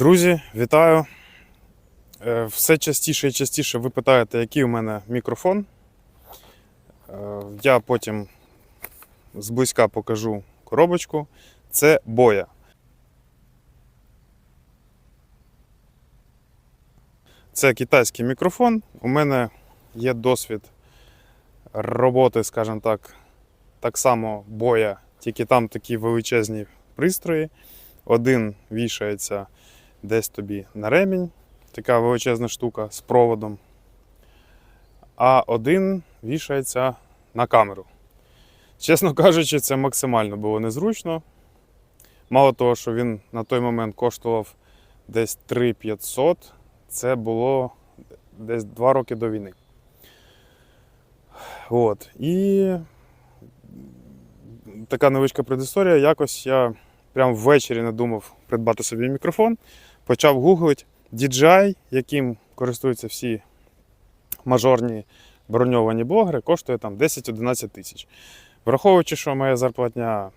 Друзі, вітаю! Е, Все частіше і частіше ви питаєте, який у мене мікрофон. Е, Я потім зблизька покажу коробочку. Це боя. Це китайський мікрофон. У мене є досвід роботи, скажімо так, так само боя, тільки там такі величезні пристрої. Один вішається десь тобі на ремінь, така величезна штука з проводом. А один вішається на камеру. Чесно кажучи, це максимально було незручно. Мало того, що він на той момент коштував десь 3500, це було десь 2 роки до війни. От. І така невеличка предісторія. Якось я прямо ввечері надумав придбати собі мікрофон, почав гуглити DJI, яким користуються всі мажорні броньовані блогери, коштує там 10-11 тисяч. Враховуючи, що моя зарплатня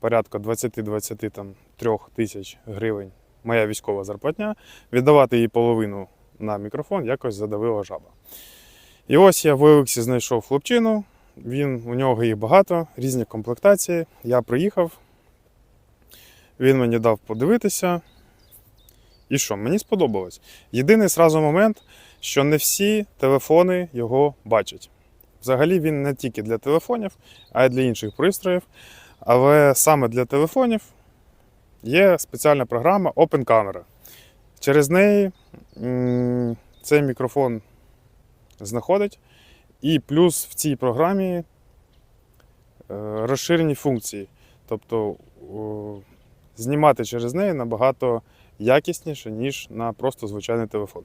порядка 20-23 тисяч гривень, моя військова зарплатня, віддавати їй половину на мікрофон якось задавила жаба. І ось я в Еликсі знайшов хлопчину, він, у нього їх багато, різні комплектації. Я приїхав, він мені дав подивитися. І що, мені сподобалось. Єдиний сразу момент, що не всі телефони його бачать. Взагалі він не тільки для телефонів, а й для інших пристроїв. Але саме для телефонів є спеціальна програма Open Camera. Через неї цей мікрофон знаходить. І плюс в цій програмі е, розширені функції. Тобто знімати через неї набагато якісніше, ніж на просто звичайний телефон.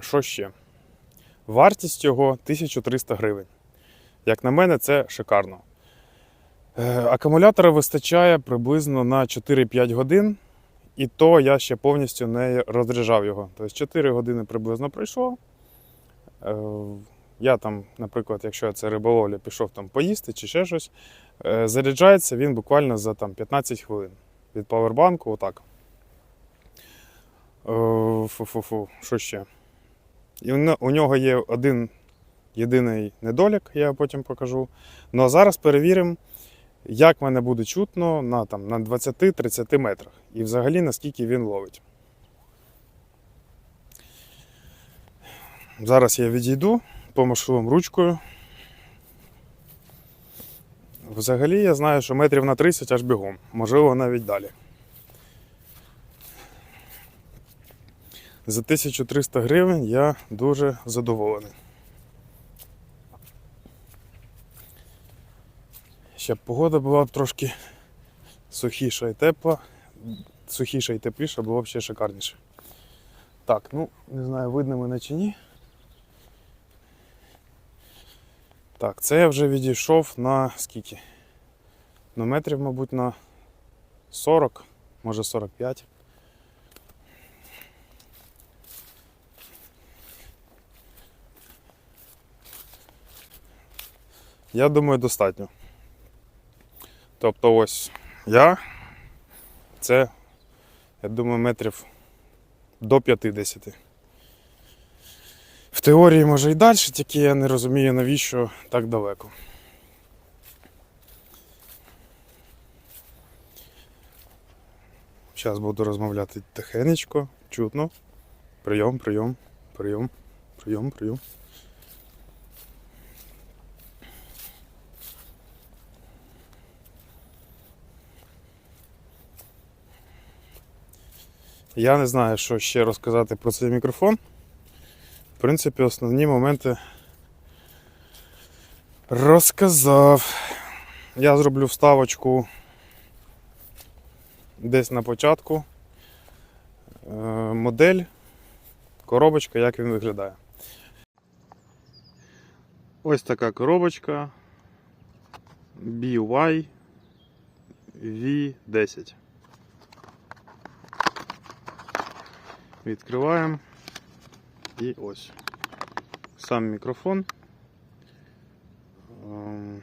Що ще? Вартість його 1300 гривень. Як на мене, це шикарно. Е, Акумулятора вистачає приблизно на 4-5 годин, і то я ще повністю не розряджав його. Тобто 4 години приблизно пройшло. Е, Я там, наприклад, якщо це риболовля, пішов там поїсти чи ще щось, е, заряджається він буквально за там, 15 хвилин від павербанку, отак. Е, Фу-фу-фу, що ще? І у нього є один єдиний недолік, я потім покажу. Ну а зараз перевіримо, як мене буде чутно на, там, на 20-30 метрах. І взагалі наскільки він ловить. Зараз я відійду, помашу вам ручкою. Взагалі я знаю, що метрів на 30 аж бігом, можливо, навіть далі. За 1300 гривень я дуже задоволений. Ще б погода була б трошки сухіша і тепла, сухіша і тепліша було б ще шикарніше. Так, ну, не знаю, видно мене чи ні. Так, це я вже відійшов на скільки? На метрів, мабуть, на 40, може 45. Я думаю, достатньо. Тобто ось я, це, я думаю, метрів до 50. Теорії може і далі, тільки я не розумію, навіщо так далеко. Зараз буду розмовляти тихенечко, чутно. Прийом, прийом, прийом, прийом, прийом. Я не знаю, що ще розказати про цей мікрофон. Принципі, основні моменти розказав. Я зроблю вставочку десь на початку. Е, Модель, коробочка, як він виглядає. Ось така коробочка BY V10. Відкриваємо. І ось. Сам мікрофон. Ем,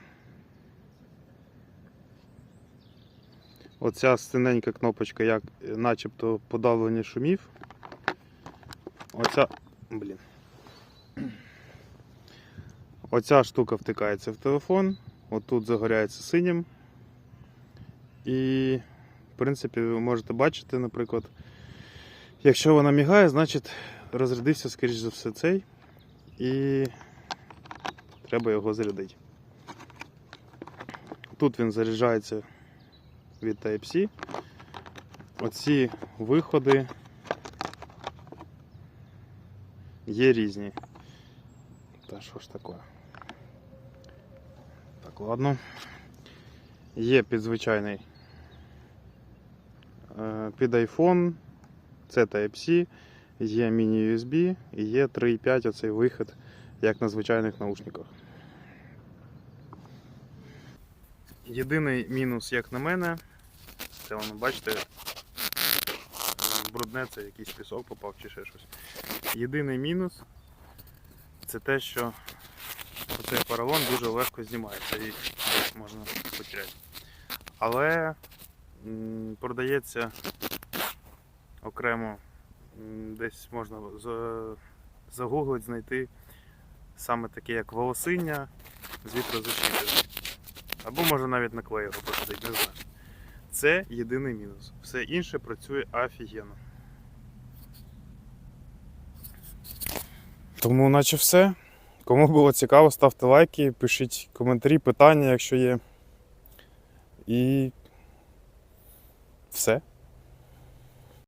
Оця синенька кнопочка, як начебто подавлення шумів. Оця. Блін. Оця штука втикається в телефон. Отут загоряється синім. І, в принципі, ви можете бачити, наприклад, якщо вона мігає, значить розрядився, скоріш за все, цей. І треба його зарядити. Тут він заряджається від Type-C. Оці виходи є різні. Та що ж таке? Так, ладно. Є під звичайний е, під iPhone, це Type-C, є міні-USB і є 3.5 оцей вихід, як на звичайних наушниках. Єдиний мінус, як на мене, це воно, бачите, брудне, це якийсь пісок попав чи ще щось. Єдиний мінус це те, що оцей поролон дуже легко знімається і можна потеряти. Але продається окремо, десь можна за- загуглить, знайти саме таке, як волосиння з вітрозащитою. Або може навіть на клей його посадити, не знаю. Це єдиний мінус. Все інше працює офігенно. Тому наче все. Кому було цікаво, ставте лайки, пишіть коментарі, питання, якщо є. І все.